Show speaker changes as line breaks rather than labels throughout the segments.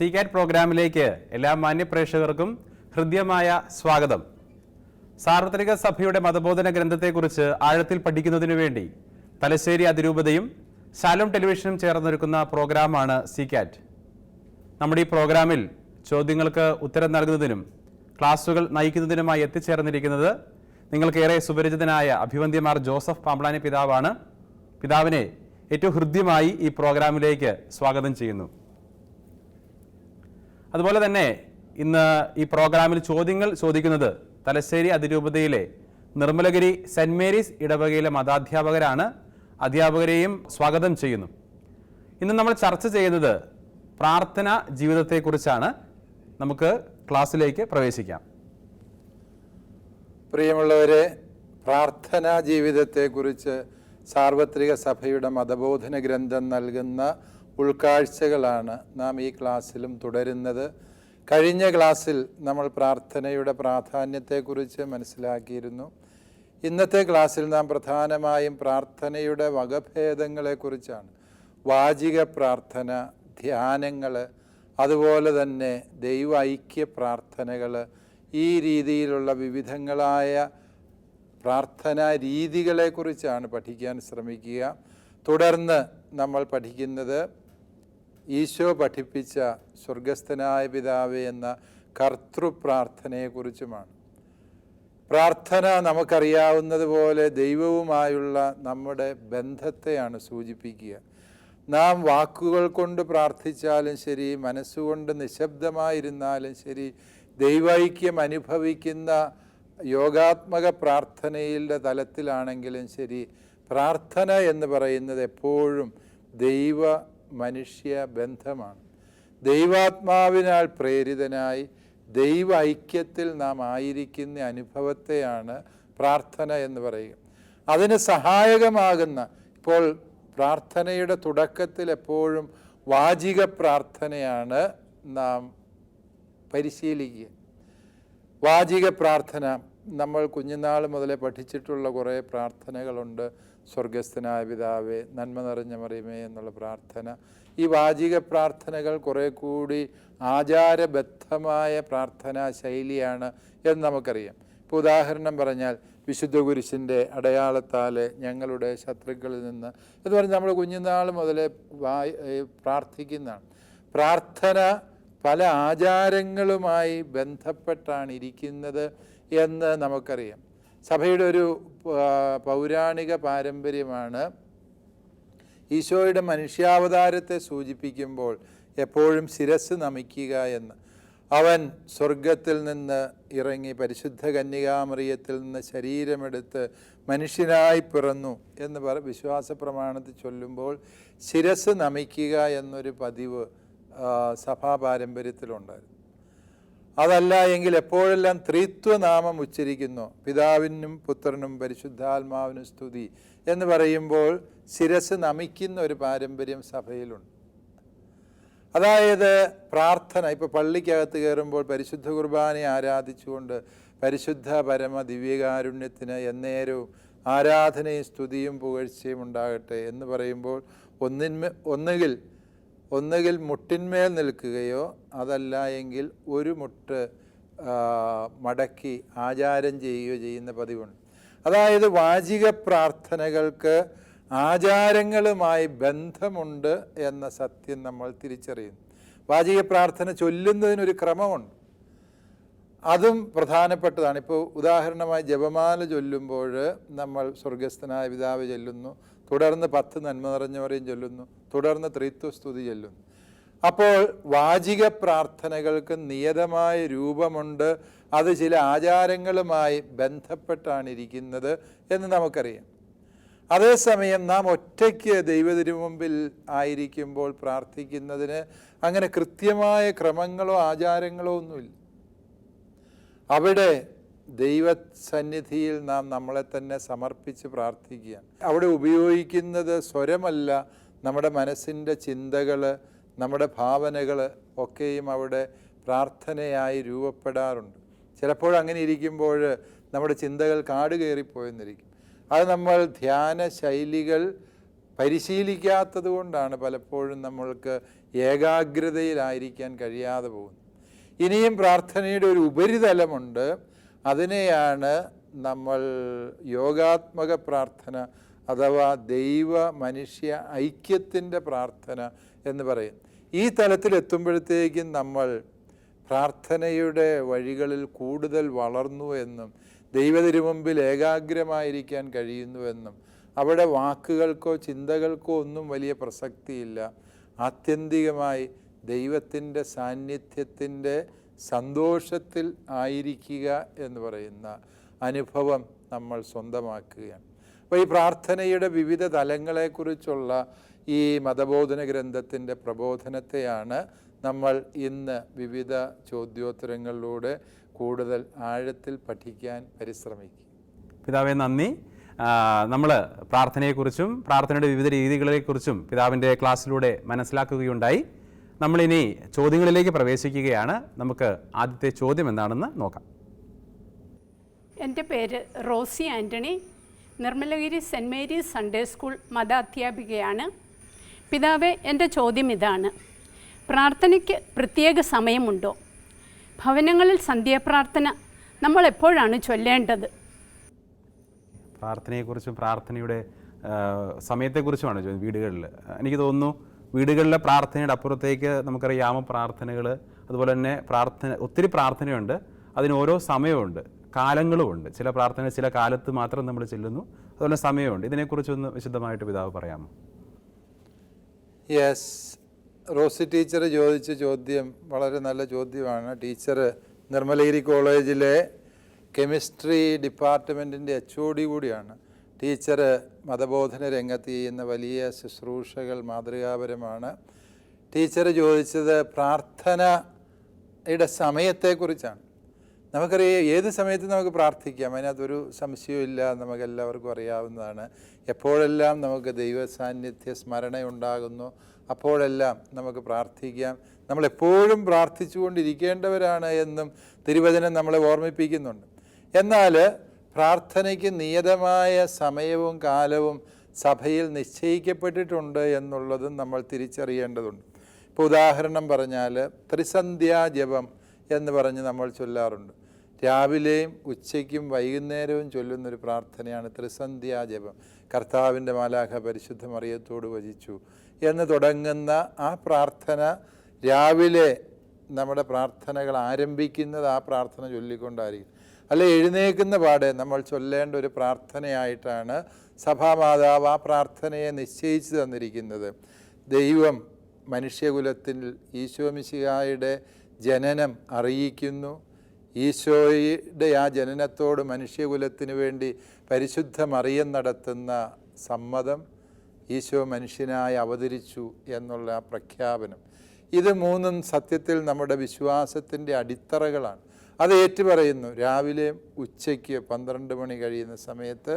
C കാറ്റ് പ്രോഗ്രാമിലേക്ക് എല്ലാ മാന്യപ്രേക്ഷകർക്കും ഹൃദ്യമായ സ്വാഗതം. സാർവത്രിക സഭയുടെ മതബോധന ഗ്രന്ഥത്തെക്കുറിച്ച് ആഴത്തിൽ പഠിക്കുന്നതിനു വേണ്ടി തലശ്ശേരി അതിരൂപതയും ശാലോം ടെലിവിഷനും ചേർന്നൊരുക്കുന്ന പ്രോഗ്രാമാണ് സി കാറ്റ് നമ്മുടെ ഈ പ്രോഗ്രാമിൽ ചോദ്യങ്ങൾക്ക് ഉത്തരം നൽകുന്നതിനും ക്ലാസുകൾ നയിക്കുന്നതിനുമായി എത്തിച്ചേർന്നിരിക്കുന്നത് നിങ്ങൾക്കേറെ സുപരിചിതനായ അഭിവന്ദ്യമാർ ജോസഫ് പാമ്പളാനി പിതാവാണ്. പിതാവിനെ ഏറ്റവും ഹൃദ്യമായി ഈ പ്രോഗ്രാമിലേക്ക് സ്വാഗതം ചെയ്യുന്നു. അതുപോലെ തന്നെ ഇന്ന് ഈ പ്രോഗ്രാമിൽ ചോദ്യങ്ങൾ ചോദിക്കുന്നത് തലശ്ശേരി അതിരൂപതയിലെ നിർമ്മലഗിരി സെന്റ് മേരീസ് ഇടവകയിലെ മതാധ്യാപകരാണ്. അധ്യാപകരെയും സ്വാഗതം ചെയ്യുന്നു. ഇന്ന് നമ്മൾ ചർച്ച ചെയ്യുന്നത് പ്രാർത്ഥന ജീവിതത്തെക്കുറിച്ചാണ്. നമുക്ക് ക്ലാസ്സിലേക്ക് പ്രവേശിക്കാം.
പ്രിയമുള്ളവരെ പ്രാർത്ഥനാ ജീവിതത്തെക്കുറിച്ച് സാർവത്രിക സഭയുടെ മതബോധന ഗ്രന്ഥം നൽകുന്ന ഉൾക്കാഴ്ചകളാണ് നാം ഈ ക്ലാസ്സിലും തുടരുന്നത്. കഴിഞ്ഞ ക്ലാസ്സിൽ നമ്മൾ പ്രാർത്ഥനയുടെ പ്രാധാന്യത്തെക്കുറിച്ച് മനസ്സിലാക്കിയിരുന്നു. ഇന്നത്തെ ക്ലാസ്സിൽ നാം പ്രധാനമായും പ്രാർത്ഥനയുടെ വകഭേദങ്ങളെക്കുറിച്ചാണ്. വാചിക പ്രാർത്ഥന ധ്യാനങ്ങൾ അതുപോലെ തന്നെ ദൈവ ഐക്യ പ്രാർത്ഥനകൾ ഈ രീതിയിലുള്ള വിവിധങ്ങളായ പ്രാർത്ഥനാ രീതികളെക്കുറിച്ചാണ് പഠിക്കാൻ ശ്രമിക്കുക. തുടർന്ന് നമ്മൾ പഠിക്കുന്നത് ഈശോ പഠിപ്പിച്ച സ്വർഗസ്ഥനായ പിതാവേ എന്ന കർത്തൃപ്രാർത്ഥനയെക്കുറിച്ചുമാണ്. പ്രാർത്ഥന നമുക്കറിയാവുന്നതുപോലെ ദൈവവുമായുള്ള നമ്മുടെ ബന്ധത്തെയാണ് സൂചിപ്പിക്കുക. നാം വാക്കുകൾ കൊണ്ട് പ്രാർത്ഥിച്ചാലും ശരി മനസ്സുകൊണ്ട് നിശബ്ദമായിരുന്നാലും ശരി ദൈവൈക്യം അനുഭവിക്കുന്ന യോഗാത്മക പ്രാർത്ഥനയുടെ തലത്തിലാണെങ്കിലും ശരി പ്രാർത്ഥന എന്ന് പറയുന്നത് എപ്പോഴും ദൈവ മനുഷ്യ ബന്ധമാണ്. ദൈവാത്മാവിനാൽ പ്രേരിതനായി ദൈവ ഐക്യത്തിൽ നാം ആയിരിക്കുന്ന അനുഭവത്തെയാണ് പ്രാർത്ഥന എന്ന് പറയുക അതിന് സഹായകമാകുന്ന ഇപ്പോൾ പ്രാർത്ഥനയുടെ തുടക്കത്തിൽ എപ്പോഴും വാചിക പ്രാർത്ഥനയാണ് നാം പരിശീലിക്കുക. വാചിക പ്രാർത്ഥന നമ്മൾ കുഞ്ഞുനാൾ മുതലേ പഠിച്ചിട്ടുള്ള കുറേ പ്രാർത്ഥനകളുണ്ട്. സ്വർഗസ്ഥനായ പിതാവെ നന്മ നിറഞ്ഞ മറിയമേ എന്നുള്ള പ്രാർത്ഥന. ഈ വാചിക പ്രാർത്ഥനകൾ കുറേ കൂടി ആചാരബദ്ധമായ പ്രാർത്ഥനാ ശൈലിയാണ് എന്ന് നമുക്കറിയാം. ഇപ്പോൾ ഉദാഹരണം പറഞ്ഞാൽ വിശുദ്ധ കുരിശിന്റെ അടയാളത്താൽ ഞങ്ങളുടെ ശത്രുക്കളിൽ നിന്ന് എന്ന് പറഞ്ഞാൽ നമ്മൾ കുഞ്ഞുനാൾ മുതലേ പ്രാർത്ഥിക്കുന്നതാണ്. പ്രാർത്ഥന പല ആചാരങ്ങളുമായി ബന്ധപ്പെട്ടാണ് ഇരിക്കുന്നത് എന്ന് നമുക്കറിയാം. സഭയുടെ ഒരു പൗരാണിക പാരമ്പര്യമാണ് ഈശോയുടെ മനുഷ്യാവതാരത്തെ സൂചിപ്പിക്കുമ്പോൾ എപ്പോഴും ശിരസ് നമിക്കുക എന്ന്. അവൻ സ്വർഗത്തിൽ നിന്ന് ഇറങ്ങി പരിശുദ്ധ കന്യകാമറിയത്തിൽ നിന്ന് ശരീരമെടുത്ത് മനുഷ്യനായി പിറന്നു എന്ന് പറ വിശ്വാസ പ്രമാണത്തിൽ ചൊല്ലുമ്പോൾ ശിരസ് നമിക്കുക എന്നൊരു പതിവ് സഭാ പാരമ്പര്യത്തിലുണ്ടായിരുന്നു. അതല്ല എങ്കിൽ എപ്പോഴെല്ലാം ത്രിത്വനാമം ഉച്ചരിക്കുന്നു? പിതാവിനും പുത്രനും പരിശുദ്ധാത്മാവിനും സ്തുതി എന്ന് പറയുമ്പോൾ ശിരസ് നമിക്കുന്ന ഒരു പാരമ്പര്യം സഭയിലുണ്ട്. അതായത് പ്രാർത്ഥന ഇപ്പോൾ പള്ളിക്കകത്ത് കയറുമ്പോൾ പരിശുദ്ധ കുർബാനയെ ആരാധിച്ചുകൊണ്ട് പരിശുദ്ധ പരമ ദിവ്യകാരുണ്യത്തിന് എന്നേരവും ആരാധനയും സ്തുതിയും പുകഴ്ചയും ഉണ്ടാകട്ടെ എന്ന് പറയുമ്പോൾ ഒന്നിന്മേ ഒന്നുകിൽ ഒന്നുകിൽ മുട്ടിന്മേൽ നിൽക്കുകയോ അതല്ല എങ്കിൽ ഒരു മുട്ട് മടക്കി ആചാരം ചെയ്യുകയോ ചെയ്യുന്ന പതിവുണ്ട്. അതായത് വാചിക പ്രാർത്ഥനകൾക്ക് ആചാരങ്ങളുമായി ബന്ധമുണ്ട് എന്ന സത്യം നമ്മൾ തിരിച്ചറിയുന്നു. വാചിക പ്രാർത്ഥന ചൊല്ലുന്നതിനൊരു ക്രമമുണ്ട്. അതും പ്രധാനപ്പെട്ടതാണ്. ഇപ്പോൾ ഉദാഹരണമായി ജപമാല ചൊല്ലുമ്പോൾ നമ്മൾ സ്വർഗസ്ഥനായ പിതാവ് ചൊല്ലുന്നു. തുടർന്ന് പത്ത് നന്മ നിറഞ്ഞവരെയും ചൊല്ലുന്നു. തുടർന്ന് ത്രിത്വസ്തുതി ചൊല്ലുന്നു. അപ്പോൾ വാചിക പ്രാർത്ഥനകൾക്ക് നിയതമായ രൂപമുണ്ട്. അത് ചില ആചാരങ്ങളുമായി ബന്ധപ്പെട്ടാണ് ഇരിക്കുന്നത് എന്ന് നമുക്കറിയാം. അതേസമയം നാം ഒറ്റയ്ക്ക് ദൈവത്തിനു മുമ്പിൽ ആയിരിക്കുമ്പോൾ പ്രാർത്ഥിക്കുന്നതിന് അങ്ങനെ കൃത്യമായ ക്രമങ്ങളോ ആചാരങ്ങളോ ഒന്നുമില്ല. അവിടെ ദൈവസന്നിധിയിൽ നാം നമ്മളെ തന്നെ സമർപ്പിച്ച് പ്രാർത്ഥിക്കുകയാണ്. അവിടെ ഉപയോഗിക്കുന്നത് സ്വരമല്ല നമ്മുടെ മനസ്സിന്റെ ചിന്തകൾ നമ്മുടെ ഭാവനകൾ ഒക്കെയും അവിടെ പ്രാർത്ഥനയായി രൂപപ്പെടാറുണ്ട്. ചിലപ്പോൾ അങ്ങനെ ഇരിക്കുമ്പോൾ നമ്മുടെ ചിന്തകൾ കാട് കയറിപ്പോയെന്നിരിക്കും. അത് നമ്മൾ ധ്യാന ശൈലികൾ പരിശീലിക്കാത്തത് കൊണ്ടാണ് പലപ്പോഴും നമ്മൾക്ക് ഏകാഗ്രതയിലായിരിക്കാൻ കഴിയാതെ പോകുന്നത്. ഇനിയും പ്രാർത്ഥനയുടെ ഒരു ഉപരിതലമുണ്ട്. അതിനെയാണ് നമ്മൾ യോഗാത്മക പ്രാർത്ഥന അഥവാ ദൈവ മനുഷ്യ ഐക്യത്തിന്റെ പ്രാർത്ഥന എന്ന് പറയും. ഈ തലത്തിലെത്തുമ്പോഴത്തേക്കും നമ്മൾ പ്രാർത്ഥനയുടെ വഴികളിൽ കൂടുതൽ വളർന്നു എന്നും ദൈവതിരുമുമ്പിൽ ഏകാഗ്രമായിരിക്കാൻ കഴിയുന്നുവെന്നും അവിടെ വാക്കുകൾക്കോ ചിന്തകൾക്കോ ഒന്നും വലിയ പ്രസക്തിയില്ല. ആത്യന്തികമായി ദൈവത്തിന്റെ സാന്നിധ്യത്തിന്റെ സന്തോഷത്തിൽ ആയിരിക്കുക എന്ന് പറയുന്ന അനുഭവം നമ്മൾ സ്വന്തമാക്കുകയാണ്. അപ്പോൾ ഈ പ്രാർത്ഥനയുടെ വിവിധ തലങ്ങളെക്കുറിച്ചുള്ള ഈ മതബോധന ഗ്രന്ഥത്തിന്റെ പ്രബോധനത്തെയാണ് നമ്മൾ ഇന്ന് വിവിധ ചോദ്യോത്തരങ്ങളിലൂടെ കൂടുതൽ ആഴത്തിൽ പഠിക്കാൻ പരിശ്രമിക്കും
പിതാവെ നന്ദി. നമ്മൾ പ്രാർത്ഥനയെക്കുറിച്ചും പ്രാർത്ഥനയുടെ വിവിധ രീതികളെക്കുറിച്ചും പിതാവിന്റെ ക്ലാസ്സിലൂടെ മനസ്സിലാക്കുകയുണ്ടായി. നമ്മളിനി ചോദ്യങ്ങളിലേക്ക് പ്രവേശിക്കുകയാണ്. നമുക്ക് ആദ്യത്തെ ചോദ്യം എന്താണെന്ന് നോക്കാം.
എന്റെ പേര് Rosy Antony. Nirmalagiri Saint Mary's Sunday school മത അധ്യാപികയാണ് പിതാവെ എന്റെ ചോദ്യം ഇതാണ്. പ്രാർത്ഥനയ്ക്ക് പ്രത്യേക സമയമുണ്ടോ? ഭവനങ്ങളിൽ സന്ധ്യാപ്രാർത്ഥന നമ്മൾ എപ്പോഴാണ് ചൊല്ലേണ്ടത്?
പ്രാർത്ഥനയെക്കുറിച്ചും പ്രാർത്ഥനയുടെ സമയത്തെക്കുറിച്ചുമാണ് വീടുകളിൽ എനിക്ക് തോന്നുന്നു വീടുകളിലെ പ്രാർത്ഥനയുടെ അപ്പുറത്തേക്ക് നമുക്കറിയാമ പ്രാർത്ഥനകൾ അതുപോലെ തന്നെ പ്രാർത്ഥന ഒത്തിരി പ്രാർത്ഥനയുണ്ട്. അതിന് ഓരോ സമയമുണ്ട് കാലങ്ങളുമുണ്ട്. ചില പ്രാർത്ഥന ചില കാലത്ത് മാത്രം നമ്മൾ ചെല്ലുന്നു. അതുപോലെ സമയമുണ്ട് ഇതിനെക്കുറിച്ചൊന്ന് വിശദമായിട്ട് പിതാവ് പറയാമോ?
യെസ് റോസി ടീച്ചർ ചോദിച്ച ചോദ്യം വളരെ നല്ല ചോദ്യമാണ്. ടീച്ചർ നിർമ്മലഗിരി കോളേജിലെ കെമിസ്ട്രി ഡിപ്പാർട്ട്മെന്റിന്റെ എച്ച് ഒ ഡി കൂടിയാണ്. ടീച്ചർ മതബോധന രംഗത്ത് ചെയ്യുന്ന വലിയ ശുശ്രൂഷകൾ മാതൃകാപരമാണ്. ടീച്ചർ ചോദിച്ചത് പ്രാർത്ഥനയുടെ സമയത്തെക്കുറിച്ചാണ്. നമുക്കറിയാം ഏത് സമയത്ത് നമുക്ക് പ്രാർത്ഥിക്കാം? അതിനകത്തൊരു സംശയമില്ല നമുക്കെല്ലാവർക്കും അറിയാവുന്നതാണ്. എപ്പോഴെല്ലാം നമുക്ക് ദൈവ സാന്നിധ്യ സ്മരണയുണ്ടാകുന്നു അപ്പോഴെല്ലാം നമുക്ക് പ്രാർത്ഥിക്കാം. നമ്മളെപ്പോഴും പ്രാർത്ഥിച്ചുകൊണ്ടിരിക്കേണ്ടവരാണ് എന്നും തിരുവചനം നമ്മളെ ഓർമ്മിപ്പിക്കുന്നുണ്ട്. എന്നാൽ പ്രാർത്ഥനയ്ക്ക് നിയതമായ സമയവും കാലവും സഭയിൽ നിശ്ചയിക്കപ്പെട്ടിട്ടുണ്ട് എന്നുള്ളതും നമ്മൾ തിരിച്ചറിയേണ്ടതുണ്ട്. ഇപ്പോൾ ഉദാഹരണം പറഞ്ഞാൽ ത്രിസന്ധ്യാ ജപം എന്ന് പറഞ്ഞ് നമ്മൾ ചൊല്ലാറുണ്ട്. രാവിലെയും ഉച്ചയ്ക്കും വൈകുന്നേരവും ചൊല്ലുന്നൊരു പ്രാർത്ഥനയാണ് ത്രിസന്ധ്യാ ജപം. കർത്താവിന്റെ മാലാഖ പരിശുദ്ധ മറിയത്തോട് വചിച്ചു. എന്ന് തുടങ്ങുന്ന ആ പ്രാർത്ഥന രാവിലെ നമ്മുടെ പ്രാർത്ഥനകൾ ആരംഭിക്കുന്നത് ആ പ്രാർത്ഥന ചൊല്ലിക്കൊണ്ടായിരിക്കും. അല്ല എഴുന്നേക്കുന്ന പാടെ നമ്മൾ ചൊല്ലേണ്ട ഒരു പ്രാർത്ഥനയായിട്ടാണ് സഭാമാതാവ് ആ പ്രാർത്ഥനയെ നിശ്ചയിച്ചു തന്നിരിക്കുന്നത്. ദൈവം മനുഷ്യകുലത്തിൽ ഈശോമിശിഹായുടെ ജനനം അറിയിക്കുന്നു. ഈശോയുടെ ആ ജനനത്തോട് മനുഷ്യകുലത്തിന് വേണ്ടി പരിശുദ്ധ മറിയം നടത്തുന്ന സമ്മതം ഈശോ മനുഷ്യനായി അവതരിച്ചു എന്നുള്ള പ്രഖ്യാപനം. ഇത് മൂന്നും സത്യത്തിൽ നമ്മുടെ വിശ്വാസത്തിന്റെ അടിത്തറകളാണ്. അത് ഏറ്റുപറയുന്നു. രാവിലെ ഉച്ചയ്ക്ക് പന്ത്രണ്ട് മണി കഴിയുന്ന സമയത്ത്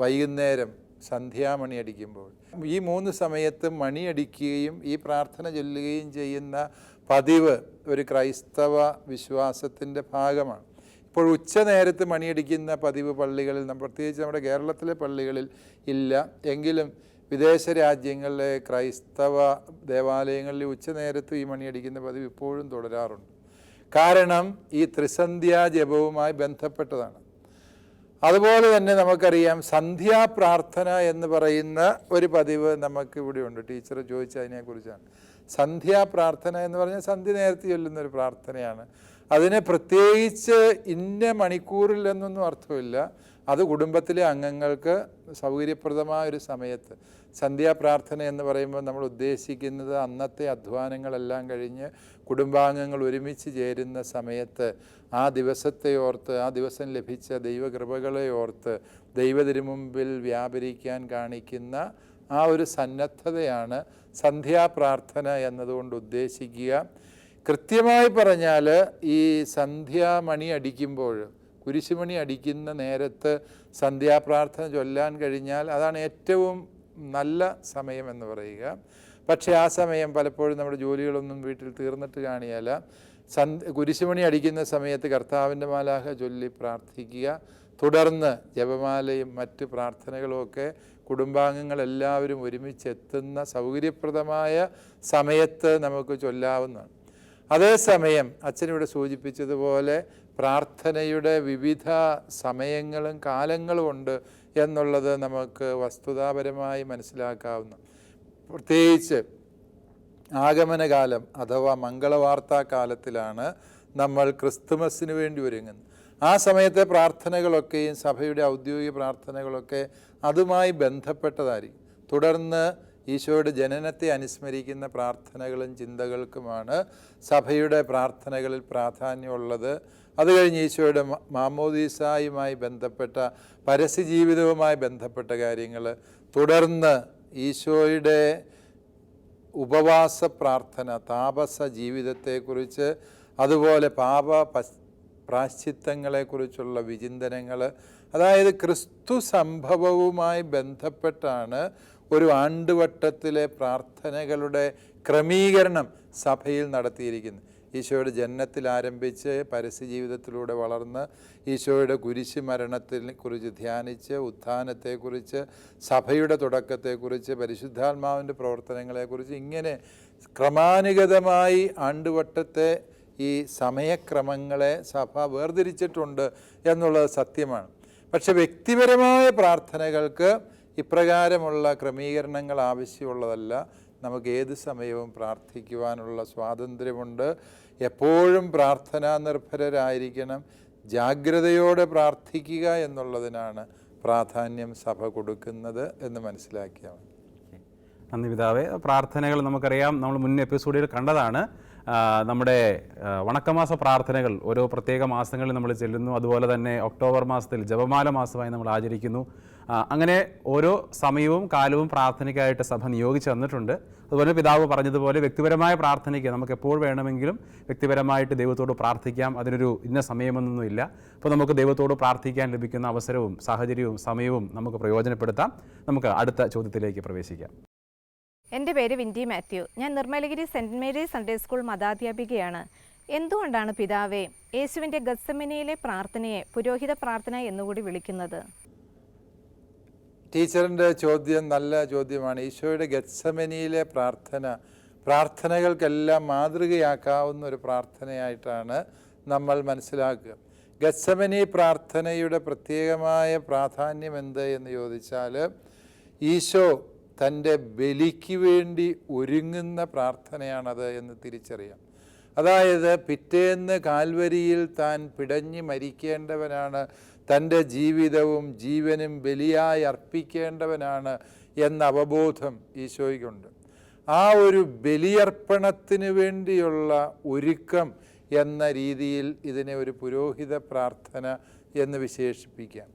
വൈകുന്നേരം സന്ധ്യാമണി അടിക്കുമ്പോൾ. ഈ മൂന്ന് സമയത്ത് മണിയടിക്കുകയും ഈ പ്രാർത്ഥന ചൊല്ലുകയും ചെയ്യുന്ന പതിവ് ഒരു ക്രൈസ്തവ വിശ്വാസത്തിന്റെ ഭാഗമാണ്. ഇപ്പോൾ ഉച്ച നേരത്ത് മണിയടിക്കുന്ന പതിവ് പള്ളികളിൽ പ്രത്യേകിച്ച് നമ്മുടെ കേരളത്തിലെ പള്ളികളിൽ ഇല്ല. എങ്കിലും വിദേശ രാജ്യങ്ങളിലെ ക്രൈസ്തവ ദേവാലയങ്ങളിൽ ഉച്ച നേരത്ത് ഈ മണിയടിക്കുന്ന പതിവ് ഇപ്പോഴും തുടരാറുണ്ട്. കാരണം ഈ ത്രിസന്ധ്യാ ജപവുമായി ബന്ധപ്പെട്ടതാണ്. അതുപോലെ തന്നെ നമുക്കറിയാം സന്ധ്യാപ്രാർത്ഥന എന്ന് പറയുന്ന ഒരു പതിവ് നമുക്ക് ഇവിടെ ഉണ്ട്. ടീച്ചർ ചോദിച്ച അതിനെക്കുറിച്ചാണ്. സന്ധ്യാപ്രാർത്ഥന എന്ന് പറഞ്ഞാൽ സന്ധ്യ നേരത്തെ ചൊല്ലുന്ന ഒരു പ്രാർത്ഥനയാണ്. അതിനെ പ്രത്യേകിച്ച് ഇന്ന മണിക്കൂറിൽ എന്നൊന്നും അർത്ഥമില്ല. അത് കുടുംബത്തിലെ അംഗങ്ങൾക്ക് സൗകര്യപ്രദമായ ഒരു സമയത്ത് സന്ധ്യാപ്രാർത്ഥന എന്ന് പറയുമ്പോൾ നമ്മൾ ഉദ്ദേശിക്കുന്നത് അന്നത്തെ അധ്വാനങ്ങളെല്ലാം കഴിഞ്ഞ് കുടുംബാംഗങ്ങൾ ഒരുമിച്ച് ചേരുന്ന സമയത്ത് ആ ദിവസത്തെ ഓർത്ത് ആ ദിവസം ലഭിച്ച ദൈവകൃപകളെ ഓർത്ത് ദൈവതിരുമുമ്പിൽ വ്യാപരിക്കാൻ കാണിക്കുന്ന ആ ഒരു സന്നദ്ധതയാണ് സന്ധ്യാപ്രാർത്ഥന എന്നതുകൊണ്ട് ഉദ്ദേശിക്കുക. കൃത്യമായി പറഞ്ഞാൽ ഈ സന്ധ്യാമണി അടിക്കുമ്പോൾ കുരിശുമണി അടിക്കുന്ന നേരത്ത് സന്ധ്യാപ്രാർത്ഥന ചൊല്ലാൻ കഴിഞ്ഞാൽ അതാണ് ഏറ്റവും നല്ല സമയം എന്ന് പറയുക. പക്ഷേ ആ സമയം പലപ്പോഴും നമ്മുടെ ജോലികളൊന്നും വീട്ടിൽ തീർന്നിട്ട് കാണിയാല. സന് കുരിശുമണി അടിക്കുന്ന സമയത്ത് കർത്താവിന്റെ മാലാഹ ചൊല്ലി പ്രാർത്ഥിക്കുക. തുടർന്ന് ജപമാലയും മറ്റ് പ്രാർത്ഥനകളുമൊക്കെ കുടുംബാംഗങ്ങളെല്ലാവരും ഒരുമിച്ച് എത്തുന്ന സൗകര്യപ്രദമായ സമയത്ത് നമുക്ക് ചൊല്ലാവുന്നതാണ്. അതേസമയം അച്ഛനിവിടെ സൂചിപ്പിച്ചതുപോലെ പ്രാർത്ഥനയുടെ വിവിധ സമയങ്ങളും കാലങ്ങളും ഉണ്ട് എന്നുള്ളത് നമുക്ക് വസ്തുതാപരമായി മനസ്സിലാക്കാവുന്ന. പ്രത്യേകിച്ച് ആഗമനകാലം അഥവാ മംഗളവാർത്താ കാലത്തിലാണ് നമ്മൾ ക്രിസ്തുമസിന് വേണ്ടി ഒരുങ്ങുന്നത്. ആ സമയത്തെ പ്രാർത്ഥനകളൊക്കെയും സഭയുടെ ഔദ്യോഗിക പ്രാർത്ഥനകളൊക്കെ അതുമായി ബന്ധപ്പെട്ടതായിരിക്കും. തുടർന്ന് ഈശോയുടെ ജനനത്തെ അനുസ്മരിക്കുന്ന പ്രാർത്ഥനകളും ചിന്തകൾക്കുമാണ് സഭയുടെ പ്രാർത്ഥനകളിൽ പ്രാധാന്യമുള്ളത്. അത് കഴിഞ്ഞ് ഈശോയുടെ മാമോദീസായുമായി ബന്ധപ്പെട്ട പരസ്യജീവിതവുമായി ബന്ധപ്പെട്ട കാര്യങ്ങൾ. തുടർന്ന് ഈശോയുടെ ഉപവാസ പ്രാർത്ഥന താപസ ജീവിതത്തെക്കുറിച്ച് അതുപോലെ പാപ പ്രാശ്ചിത്തങ്ങളെക്കുറിച്ചുള്ള വിചിന്തനങ്ങൾ. അതായത് ക്രിസ്തു സംഭവവുമായി ബന്ധപ്പെട്ടാണ് ഒരു ആണ്ടുവട്ടത്തിലെ പ്രാർത്ഥനകളുടെ ക്രമീകരണം സഭയിൽ നടത്തിയിരിക്കുന്നു. ഈശോയുടെ ജനനത്തിൽ ആരംഭിച്ച് പരസ്യ ജീവിതത്തിലൂടെ വളർന്ന് ഈശോയുടെ കുരിശ് മരണത്തിനെ കുറിച്ച് ധ്യാനിച്ച് ഉത്ഥാനത്തെക്കുറിച്ച് സഭയുടെ തുടക്കത്തെക്കുറിച്ച് പരിശുദ്ധാത്മാവിന്റെ പ്രവർത്തനങ്ങളെക്കുറിച്ച് ഇങ്ങനെ ക്രമാനുഗതമായി ആണ്ടുവട്ടത്തെ ഈ സമയക്രമങ്ങളെ സഭ വേർതിരിച്ചിട്ടുണ്ട് എന്നുള്ളത് സത്യമാണ്. പക്ഷെ വ്യക്തിപരമായ പ്രാർത്ഥനകൾക്ക് ഇപ്രകാരമുള്ള ക്രമീകരണങ്ങൾ ആവശ്യമുള്ളതല്ല. നമുക്ക് ഏത് സമയവും പ്രാർത്ഥിക്കുവാനുള്ള സ്വാതന്ത്ര്യമുണ്ട്. എപ്പോഴും പ്രാർത്ഥനാ നിർഭരരായിരിക്കണം ജാഗ്രതയോടെ പ്രാർത്ഥിക്കുക എന്നുള്ളതിനാണ് പ്രാധാന്യം സഭ കൊടുക്കുന്നത് എന്ന് മനസ്സിലാക്കിയാൽ
നന്ദി പിതാവേ. പ്രാർത്ഥനകൾ നമുക്കറിയാം. നമ്മൾ മുൻ എപ്പിസോഡിൽ കണ്ടതാണ്. നമ്മുടെ വണക്കമാസ പ്രാർത്ഥനകൾ ഓരോ പ്രത്യേക മാസങ്ങളിൽ നമ്മൾ ചെല്ലുന്നു. അതുപോലെ തന്നെ ഒക്ടോബർ മാസത്തിൽ ജപമാല മാസമായി നമ്മൾ ആചരിക്കുന്നു. അങ്ങനെ ഓരോ സമയവും കാലവും പ്രാർത്ഥനയ്ക്കായിട്ട് സഭ നിയോഗിച്ച് തന്നിട്ടുണ്ട്. അതുപോലെ പിതാവ് പറഞ്ഞതുപോലെ വ്യക്തിപരമായ പ്രാർത്ഥനയ്ക്ക് നമുക്ക് എപ്പോൾ വേണമെങ്കിലും വ്യക്തിപരമായിട്ട് ദൈവത്തോട് പ്രാർത്ഥിക്കാം. അതിനൊരു ഇന്ന സമയമൊന്നുമില്ല അപ്പോൾ നമുക്ക് ദൈവത്തോട് പ്രാർത്ഥിക്കാൻ ലഭിക്കുന്ന അവസരവും സാഹചര്യവും സമയവും നമുക്ക് പ്രയോജനപ്പെടുത്താം. നമുക്ക് അടുത്ത ചോദ്യത്തിലേക്ക് പ്രവേശിക്കാം.
എന്റെ പേര് വിൻഡി മാത്യു. ഞാൻ Nirmalagiri Saint Mary's Sunday school മതാധ്യാപികയാണ്. എന്തുകൊണ്ടാണ് പിതാവേ യേശുവിന്റെ ഗസ്സമിനയിലെ പ്രാർത്ഥനയെ പുരോഹിത പ്രാർത്ഥന എന്നുകൂടി വിളിക്കുന്നത്?
ടീച്ചറിന്റെ ചോദ്യം നല്ല ചോദ്യമാണ്. ഈശോയുടെ ഗത്സമനിയിലെ പ്രാർത്ഥന പ്രാർത്ഥനകൾക്കെല്ലാം മാതൃകയാക്കാവുന്ന ഒരു പ്രാർത്ഥനയായിട്ടാണ് നമ്മൾ മനസ്സിലാക്കുക. ഗത്സമനി പ്രാർത്ഥനയുടെ പ്രത്യേകമായ പ്രാധാന്യം എന്ത് എന്ന് ചോദിച്ചാൽ ഈശോ തന്റെ ബലിക്ക് വേണ്ടി ഒരുങ്ങുന്ന പ്രാർത്ഥനയാണത് എന്ന് തിരിച്ചറിയാം. അതായത് പിറ്റേന്ന് കാൽവരിയിൽ താൻ പിടഞ്ഞ് മരിക്കേണ്ടവനാണ് തന്റെ ജീവിതവും ജീവനും ബലിയായി അർപ്പിക്കേണ്ടവനാണ് എന്ന അവബോധം ഈശോയ്ക്കുണ്ട്. ആ ഒരു ബലിയർപ്പണത്തിന് വേണ്ടിയുള്ള ഒരുക്കം എന്ന രീതിയിൽ ഇതിനെ ഒരു പുരോഹിത പ്രാർത്ഥന എന്ന് വിശേഷിപ്പിക്കാം.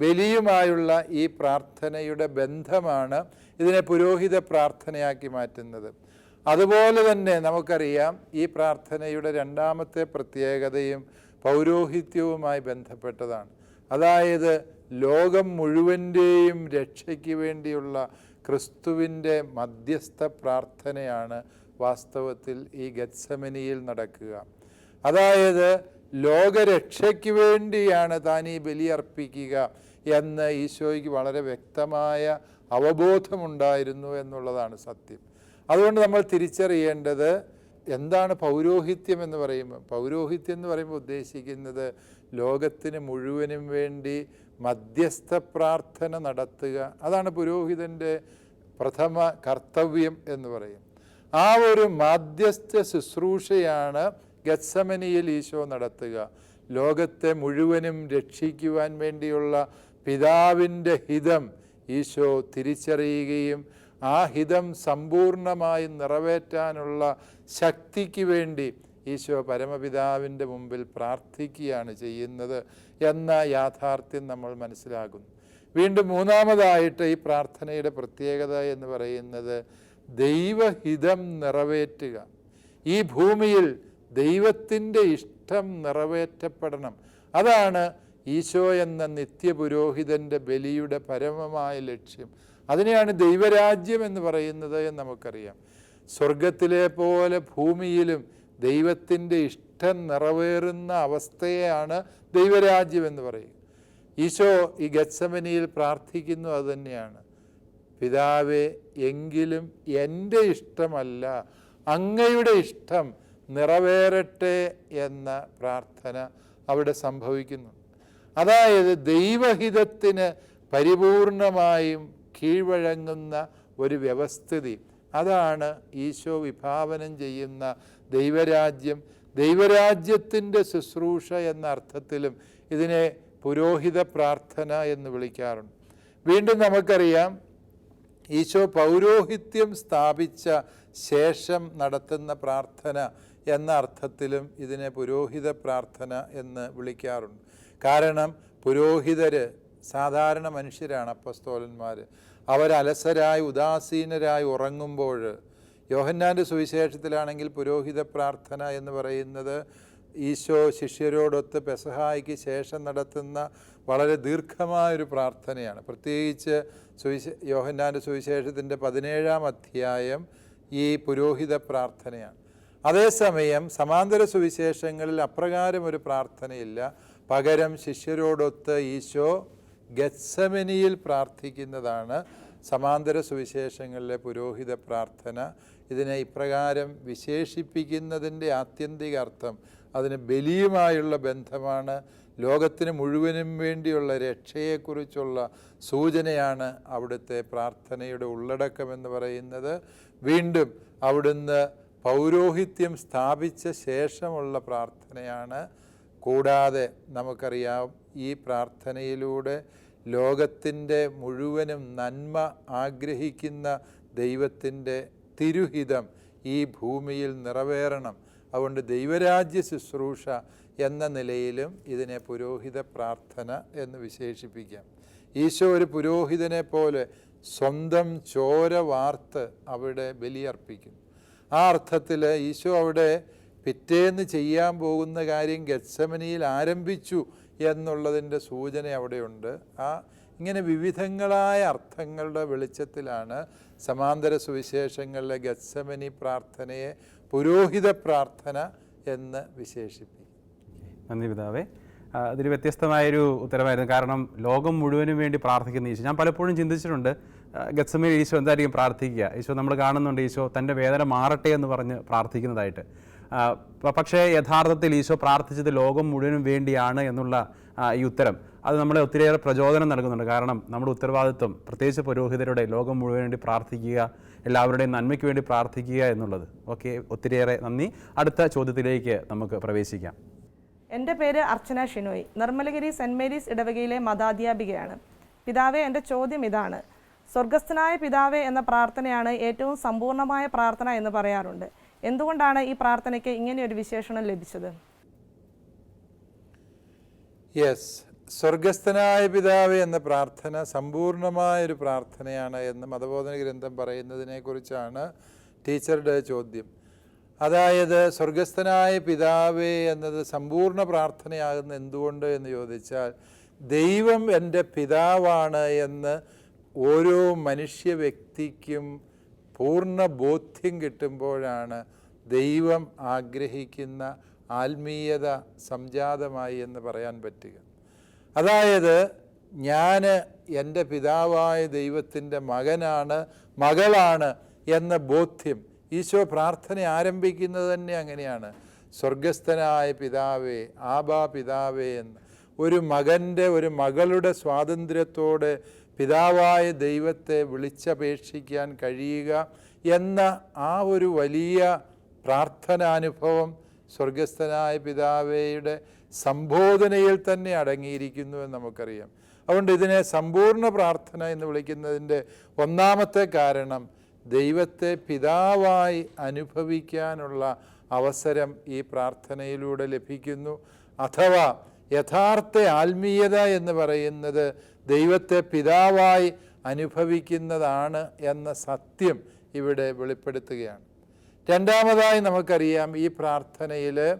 ബലിയുമായുള്ള ഈ പ്രാർത്ഥനയുടെ ബന്ധമാണ് ഇതിനെ പുരോഹിത പ്രാർത്ഥനയാക്കി മാറ്റുന്നത്. അതുപോലെ തന്നെ നമുക്കറിയാം ഈ പ്രാർത്ഥനയുടെ രണ്ടാമത്തെ പ്രത്യേകതയും പൗരോഹിത്യവുമായി ബന്ധപ്പെട്ടതാണ്. അതായത് ലോകം മുഴുവന്റെയും രക്ഷയ്ക്ക് വേണ്ടിയുള്ള ക്രിസ്തുവിന്റെ മധ്യസ്ഥ പ്രാർത്ഥനയാണ് വാസ്തവത്തിൽ ഈ ഗത്സമനിയിൽ നടക്കുക. അതായത് ലോകരക്ഷയ്ക്ക് വേണ്ടിയാണ് താൻ ഈ ബലിയർപ്പിക്കുക എന്ന് ഈശോയ്ക്ക് വളരെ വ്യക്തമായ അവബോധമുണ്ടായിരുന്നു എന്നുള്ളതാണ് സത്യം. അതുകൊണ്ട് നമ്മൾ തിരിച്ചറിയേണ്ടത് എന്താണ് പൗരോഹിത്യം എന്ന് പറയുമ്പോൾ പൗരോഹിത്യം എന്ന് പറയുമ്പോൾ ഉദ്ദേശിക്കുന്നത് ലോകത്തിന് മുഴുവനും വേണ്ടി മധ്യസ്ഥ പ്രാർത്ഥന നടത്തുക. അതാണ് പുരോഹിതന്റെ പ്രഥമ കർത്തവ്യം എന്ന് പറയും. ആ ഒരു മാധ്യസ്ഥ ശുശ്രൂഷയാണ് ഗത്സമനിയിൽ ഈശോ നടത്തുക. ലോകത്തെ മുഴുവനും രക്ഷിക്കുവാൻ വേണ്ടിയുള്ള പിതാവിന്റെ ഹിതം ഈശോ തിരിച്ചറിയുകയും ആ ഹിതം സമ്പൂർണമായി നിറവേറ്റാനുള്ള ശക്തിക്ക് വേണ്ടി ഈശോ പരമപിതാവിന്റെ മുമ്പിൽ പ്രാർത്ഥിക്കുകയാണ് ചെയ്യുന്നത് എന്ന യാഥാർത്ഥ്യം നമ്മൾ മനസ്സിലാകുന്നു വീണ്ടും മൂന്നാമതായിട്ട് ഈ പ്രാർത്ഥനയുടെ പ്രത്യേകത എന്ന് പറയുന്നത് ദൈവഹിതം നിറവേറ്റുക. ഈ ഭൂമിയിൽ ദൈവത്തിന്റെ ഇഷ്ടം നിറവേറ്റപ്പെടണം. അതാണ് ഈശോ എന്ന നിത്യപുരോഹിതന്റെ ബലിയുടെ പരമമായ ലക്ഷ്യം. അതിനെയാണ് ദൈവരാജ്യം എന്ന് പറയുന്നത് എന്ന് നമുക്കറിയാം. സ്വർഗത്തിലെ പോലെ ഭൂമിയിലും ദൈവത്തിന്റെ ഇഷ്ടം നിറവേറുന്ന അവസ്ഥയെയാണ് ദൈവരാജ്യം എന്ന് പറയുക. ഈശോ ഈ ഗച്ചമനിയിൽ പ്രാർത്ഥിക്കുന്നു അതുതന്നെയാണ് പിതാവേ എങ്കിലും എന്റെ ഇഷ്ടമല്ല അങ്ങയുടെ ഇഷ്ടം നിറവേറട്ടെ എന്ന പ്രാർത്ഥന അവിടെ സംഭവിക്കുന്നു. അതായത് ദൈവഹിതത്തിന് പരിപൂർണമായും കീഴ്വഴങ്ങുന്ന ഒരു വ്യവസ്ഥിതി. അതാണ് ഈശോ വിഭാവനം ചെയ്യുന്ന ദൈവരാജ്യം. ദൈവരാജ്യത്തിന്റെ ശുശ്രൂഷ എന്ന അർത്ഥത്തിലും ഇതിനെ പുരോഹിത പ്രാർത്ഥന എന്ന് വിളിക്കാറുണ്ട്. വീണ്ടും നമുക്കറിയാം ഈശോ പൗരോഹിത്യം സ്ഥാപിച്ച ശേഷം നടത്തുന്ന പ്രാർത്ഥന എന്ന അർത്ഥത്തിലും ഇതിനെ പുരോഹിത പ്രാർത്ഥന എന്ന് വിളിക്കാറുണ്ട്. കാരണം പുരോഹിതർ സാധാരണ മനുഷ്യരാണ് അപ്പസ്തോലന്മാർ അവരലസരായി ഉദാസീനരായി ഉറങ്ങുമ്പോൾ യോഹന്നാന്റെ സുവിശേഷത്തിലാണെങ്കിൽ പുരോഹിത പ്രാർത്ഥന എന്ന് പറയുന്നത് ഈശോ ശിഷ്യരോടൊത്ത് പെസഹായിക്ക് ശേഷം നടത്തുന്ന വളരെ ദീർഘമായൊരു പ്രാർത്ഥനയാണ്. പ്രത്യേകിച്ച് സുവിശേ യോഹന്നാന്റെ സുവിശേഷത്തിന്റെ പതിനേഴാം അധ്യായം ഈ പുരോഹിത പ്രാർത്ഥനയാണ്. അതേസമയം സമാന്തര സുവിശേഷങ്ങളിൽ അപ്രകാരം ഒരു പ്രാർത്ഥനയില്ല. പകരം ശിഷ്യരോടൊത്ത് ഈശോ ഗത്സമനിയിൽ പ്രാർത്ഥിക്കുന്നതാണ് സമാന്തര സുവിശേഷങ്ങളിലെ പുരോഹിത പ്രാർത്ഥന. ഇതിനെ ഇപ്രകാരം വിശേഷിപ്പിക്കുന്നതിന്റെ ആത്യന്തിക അർത്ഥം അതിന് ബലിയുമായുള്ള ബന്ധമാണ്. ലോകത്തിന് മുഴുവനും വേണ്ടിയുള്ള രക്ഷയെക്കുറിച്ചുള്ള സൂചനയാണ് അവിടുത്തെ പ്രാർത്ഥനയുടെ ഉള്ളടക്കമെന്ന് പറയുന്നത്. വീണ്ടും അവിടുന്ന് പൗരോഹിത്യം സ്ഥാപിച്ച ശേഷമുള്ള പ്രാർത്ഥനയാണ്. കൂടാതെ നമുക്കറിയാം ഈ പ്രാർത്ഥനയിലൂടെ ലോകത്തിന്റെ മുഴുവനും നന്മ ആഗ്രഹിക്കുന്ന ദൈവത്തിന്റെ തിരുഹിതം ഈ ഭൂമിയിൽ നിറവേറണം. അതുകൊണ്ട് ദൈവരാജ്യ ശുശ്രൂഷ എന്ന നിലയിലും ഇതിനെ പുരോഹിത പ്രാർത്ഥന എന്ന് വിശേഷിപ്പിക്കാം. ഈശോ ഒരു പുരോഹിതനെ പോലെ സ്വന്തം ചോര വാർത്ത് അവിടെ ബലിയർപ്പിക്കുന്നു. ആ അർത്ഥത്തിൽ ഈശോ അവിടെ പിറ്റേന്ന് ചെയ്യാൻ പോകുന്ന കാര്യം ഗത്സമനിയിൽ ആരംഭിച്ചു എന്നുള്ളതിന്റെ സൂചന അവിടെയുണ്ട്. ആ ഇങ്ങനെ വിവിധങ്ങളായ അർത്ഥങ്ങളുടെ വെളിച്ചത്തിലാണ് സമാന്തര സുവിശേഷങ്ങളിലെ ഗത്സമനി പ്രാർത്ഥനയെ പുരോഹിത പ്രാർത്ഥന എന്ന് വിശേഷിപ്പിക്കും
നന്ദി പിതാവേ. അതൊരു വ്യത്യസ്തമായൊരു ഉത്തരമായിരുന്നു. കാരണം ലോകം മുഴുവനും വേണ്ടി പ്രാർത്ഥിക്കുന്ന ഈശോ. ഞാൻ പലപ്പോഴും ചിന്തിച്ചിട്ടുണ്ട് ഗത്സമയിൽ ഈശോ എന്തായിരിക്കും പ്രാർത്ഥിക്കുക? ഈശോ നമ്മൾ കാണുന്നുണ്ട് ഈശോ തന്റെ വേദന മാറട്ടെ എന്ന് പറഞ്ഞ് പ്രാർത്ഥിക്കുന്നതായിട്ട്. പക്ഷേ യഥാർത്ഥത്തിൽ ഈശോ പ്രാർത്ഥിച്ചത് ലോകം മുഴുവനും വേണ്ടിയാണ് എന്നുള്ള ഈ ഉത്തരം. അത് നമ്മളെ ഒത്തിരിയേറെ പ്രചോദനം നൽകുന്നുണ്ട്. കാരണം നമ്മുടെ ഉത്തരവാദിത്വം പ്രത്യേകിച്ച് പുരോഹിതരുടെ ലോകം മുഴുവൻ വേണ്ടി പ്രാർത്ഥിക്കുക എല്ലാവരുടെയും നന്മയ്ക്ക് വേണ്ടി പ്രാർത്ഥിക്കുക എന്നുള്ളത്. ഓക്കെ ഒത്തിരിയേറെ നന്ദി. അടുത്ത ചോദ്യത്തിലേക്ക് നമുക്ക് പ്രവേശിക്കാം.
എന്റെ പേര് അർച്ചന ഷിനോയ്. നിർമ്മലഗിരി സെന്റ് മേരീസ് ഇടവകയിലെ മതാധ്യാപികയാണ്. പിതാവേ എന്റെ ചോദ്യം ഇതാണ്. സ്വർഗസ്ഥനായ പിതാവേ എന്ന പ്രാർത്ഥനയാണ് ഏറ്റവും സമ്പൂർണമായ പ്രാർത്ഥന എന്ന് പറയാറുണ്ട്. എന്തുകൊണ്ടാണ് ഈ പ്രാർത്ഥനയ്ക്ക് ഇങ്ങനെ ഒരു വിശേഷണം ലഭിച്ചത്?
യെസ് സ്വർഗസ്ഥനായ പിതാവ് എന്ന പ്രാർത്ഥന സമ്പൂർണമായൊരു പ്രാർത്ഥനയാണ് എന്ന് മതബോധന ഗ്രന്ഥം പറയുന്നതിനെക്കുറിച്ചാണ് ടീച്ചറുടെ ചോദ്യം. അതായത് സ്വർഗസ്ഥനായ പിതാവേ എന്നത് സമ്പൂർണ പ്രാർത്ഥനയാകുന്ന എന്തുകൊണ്ട് എന്ന് ചോദിച്ചാൽ ദൈവം എന്റെ പിതാവാണ് എന്ന് ഓരോ മനുഷ്യ വ്യക്തിക്കും പൂർണ ബോധ്യം കിട്ടുമ്പോഴാണ് ദൈവം ആഗ്രഹിക്കുന്ന ആത്മീയത സംജാതമായി എന്ന് പറയാൻ പറ്റുക. അതായത് ഞാൻ എന്റെ പിതാവായ ദൈവത്തിന്റെ മകനാണ് മകളാണ് എന്ന ബോധ്യം ഈശോ പ്രാർത്ഥന ആരംഭിക്കുന്നത് തന്നെ അങ്ങനെയാണ്. സ്വർഗസ്ഥനായ പിതാവേ ആബാ പിതാവേ എന്ന്. ഒരു മകന്റെ ഒരു മകളുടെ സ്വാതന്ത്ര്യത്തോടെ പിതാവായ ദൈവത്തെ വിളിച്ചപേക്ഷിക്കാൻ കഴിയുക എന്ന ആ ഒരു വലിയ പ്രാർത്ഥനാനുഭവം സ്വർഗസ്ഥനായ പിതാവയുടെ സംബോധനയിൽ തന്നെ അടങ്ങിയിരിക്കുന്നു എന്ന് നമുക്കറിയാം. അതുകൊണ്ട് ഇതിനെ സമ്പൂർണ പ്രാർത്ഥന എന്ന് വിളിക്കുന്നതിന്റെ ഒന്നാമത്തെ കാരണം ദൈവത്തെ പിതാവായി അനുഭവിക്കാനുള്ള അവസരം ഈ പ്രാർത്ഥനയിലൂടെ ലഭിക്കുന്നു. അഥവാ യഥാർത്ഥ ആത്മീയത എന്ന് പറയുന്നത് ദൈവത്തെ പിതാവായി അനുഭവിക്കുന്നതാണ് എന്ന സത്യം ഇവിടെ വെളിപ്പെടുത്തുകയാണ്. രണ്ടാമതായി നമുക്കറിയാം ഈ പ്രാർത്ഥനയിൽ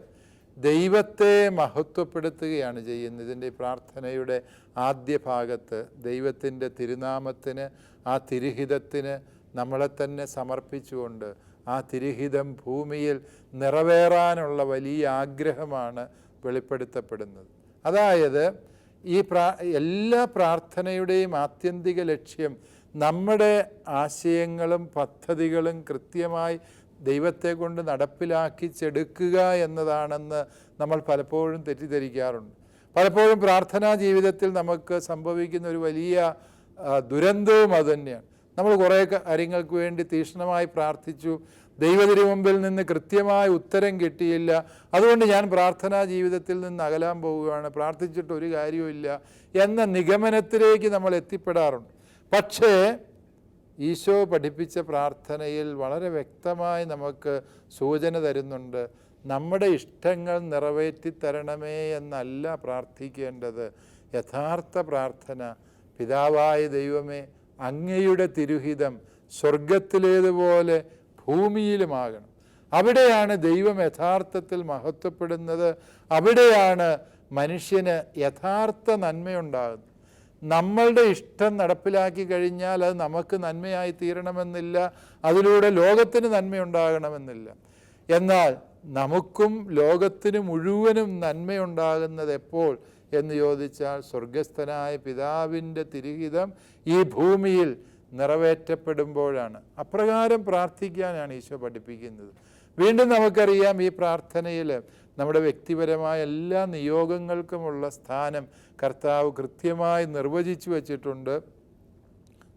ദൈവത്തെ മഹത്വപ്പെടുത്തുകയാണ് ചെയ്യുന്നത്. ഇതിന്റെ പ്രാർത്ഥനയുടെ ആദ്യ ഭാഗത്ത് ദൈവത്തിന്റെ തിരുനാമത്തിന് ആ തിരുഹിതത്തിന് നമ്മളെ തന്നെ സമർപ്പിച്ചുകൊണ്ട് ആ തിരുഹിതം ഭൂമിയിൽ നിറവേറാനുള്ള വലിയ ആഗ്രഹമാണ് വെളിപ്പെടുത്തപ്പെടുന്നത്. അതായത് ഈ പ്രാ എല്ലാ പ്രാർത്ഥനയുടെയും ആത്യന്തിക ലക്ഷ്യം നമ്മുടെ ആശയങ്ങളും പദ്ധതികളും കൃത്യമായി ദൈവത്തെ കൊണ്ട് നടപ്പിലാക്കിച്ചെടുക്കുക എന്നതാണെന്ന് നമ്മൾ പലപ്പോഴും തെറ്റിദ്ധരിക്കാറുണ്ട്. പലപ്പോഴും പ്രാർത്ഥനാ ജീവിതത്തിൽ നമുക്ക് സംഭവിക്കുന്ന ഒരു വലിയ ദുരന്തവും അതുതന്നെയാണ് നമ്മൾ കുറേ കാര്യങ്ങൾക്ക് വേണ്ടി തീക്ഷ്ണമായി പ്രാർത്ഥിച്ചു. ദൈവത്തിനു മുമ്പിൽ നിന്ന് കൃത്യമായ ഉത്തരം കിട്ടിയില്ല. അതുകൊണ്ട് ഞാൻ പ്രാർത്ഥനാ ജീവിതത്തിൽ നിന്ന് അകലാൻ പോവുകയാണ്. പ്രാർത്ഥിച്ചിട്ട് ഒരു കാര്യവുമില്ല എന്ന നിഗമനത്തിലേക്ക് നമ്മൾ എത്തിപ്പെടാറുണ്ട്. പക്ഷേ ഈശോ പഠിപ്പിച്ച പ്രാർത്ഥനയിൽ വളരെ വ്യക്തമായി നമുക്ക് സൂചന തരുന്നുണ്ട്. നമ്മുടെ ഇഷ്ടങ്ങൾ നിറവേറ്റി തരണമേ എന്നല്ല പ്രാർത്ഥിക്കേണ്ടത്. യഥാർത്ഥ പ്രാർത്ഥന പിതാവായ ദൈവമേ അങ്ങയുടെ തിരുഹിതം സ്വർഗത്തിലേതുപോലെ ഭൂമിയിലുമാകണം. അവിടെയാണ് ദൈവം യഥാർത്ഥത്തിൽ മഹത്വപ്പെടുന്നത്. അവിടെയാണ് മനുഷ്യന് യഥാർത്ഥ നന്മയുണ്ടാകുന്നത്. നമ്മളുടെ ഇഷ്ടം നടപ്പിലാക്കി കഴിഞ്ഞാൽ അത് നമുക്ക് നന്മയായി തീരണമെന്നില്ല. അതിലൂടെ ലോകത്തിന് നന്മയുണ്ടാകണമെന്നില്ല. എന്നാൽ നമുക്കും ലോകത്തിന് മുഴുവനും നന്മയുണ്ടാകുന്നത് എപ്പോൾ എന്ന് ചോദിച്ചാൽ സ്വർഗസ്ഥനായ പിതാവിന്റെ തിരുഹിതം ഈ ഭൂമിയിൽ നിറവേറ്റപ്പെടുമ്പോഴാണ്. അപ്രകാരം പ്രാർത്ഥിക്കാനാണ് ഈശോ പഠിപ്പിക്കുന്നത്. വീണ്ടും നമുക്കറിയാം ഈ പ്രാർത്ഥനയിൽ നമ്മുടെ വ്യക്തിപരമായ എല്ലാ നിയോഗങ്ങൾക്കുമുള്ള സ്ഥാനം കർത്താവ് കൃത്യമായി നിർവചിച്ചു വച്ചിട്ടുണ്ട്.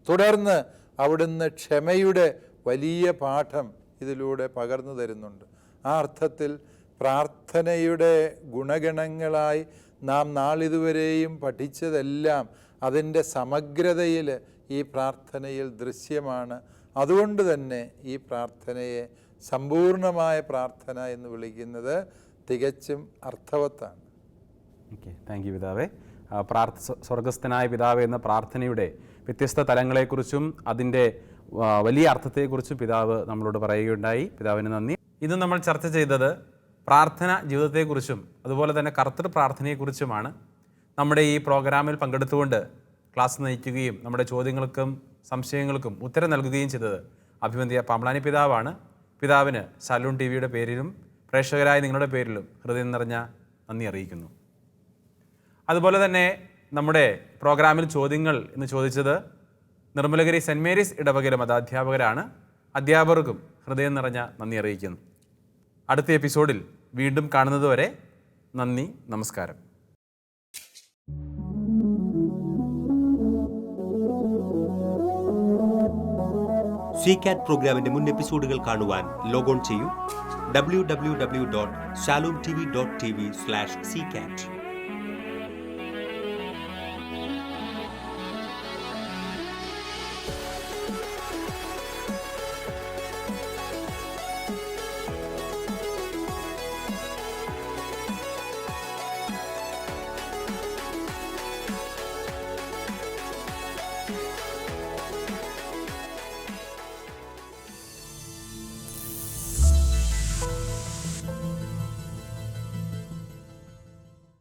തുടർന്ന് അവിടുന്ന് ക്ഷമയുടെ വലിയ പാഠം ഇതിലൂടെ പകർന്നു തരുന്നുണ്ട്. ആ അർത്ഥത്തിൽ പ്രാർത്ഥനയുടെ ഗുണഗണങ്ങളായി നാം നാളിതുവരെയും പഠിച്ചതെല്ലാം അതിന്റെ സമഗ്രതയിൽ ഈ പ്രാർത്ഥനയിൽ ദൃശ്യമാണ്. അതുകൊണ്ട് തന്നെ ഈ പ്രാർത്ഥനയെ സമ്പൂർണമായ പ്രാർത്ഥന എന്ന് വിളിക്കുന്നത് തികച്ചും അർത്ഥവത്താണ്.
ഓക്കെ താങ്ക് യു പിതാവേ. പ്രാർത്ഥ സ്വ- സ്വർഗസ്ഥനായ പിതാവ് എന്ന പ്രാർത്ഥനയുടെ വ്യത്യസ്ത തലങ്ങളെക്കുറിച്ചും അതിന്റെ വലിയ അർത്ഥത്തെക്കുറിച്ചും പിതാവ് നമ്മളോട് പറയുകയുണ്ടായി. പിതാവിന് നന്ദി. ഇന്ന് നമ്മൾ ചർച്ച ചെയ്തത് പ്രാർത്ഥന ജീവിതത്തെക്കുറിച്ചും അതുപോലെ തന്നെ കർത്തൃ പ്രാർത്ഥനയെക്കുറിച്ചുമാണ്. നമ്മുടെ ഈ പ്രോഗ്രാമിൽ പങ്കെടുത്തുകൊണ്ട് ക്ലാസ് നയിക്കുകയും നമ്മുടെ ചോദ്യങ്ങൾക്കും സംശയങ്ങൾക്കും ഉത്തരം നൽകുകയും ചെയ്തത് അഭിമന്യ പാമ്പളാനി പിതാവാണ്. പിതാവിന് സലൂൺ ടി വിയുടെ പേരിലും പ്രേക്ഷകരായ നിങ്ങളുടെ പേരിലും ഹൃദയം നിറഞ്ഞ നന്ദി അറിയിക്കുന്നു. അതുപോലെ തന്നെ നമ്മുടെ പ്രോഗ്രാമിൽ ചോദ്യങ്ങൾ എന്ന് ചോദിച്ചത് നിർമ്മലഗിരി സെന്റ് മേരീസ് ഇടവകയിലെ മതാധ്യാപകരാണ് അധ്യാപകർക്കും ഹൃദയം നിറഞ്ഞ നന്ദി അറിയിക്കുന്നു. അടുത്ത എപ്പിസോഡിൽ വീണ്ടും കാണുന്നതുവരെ നന്ദി നമസ്കാരം.
സി കാറ്റ് പ്രോഗ്രാമിന്റെ മുൻ എപ്പിസോഡുകൾ കാണുവാൻ ലോഗോൺ ചെയ്യൂ. W W W dot Shalom T V dot T V slash C cat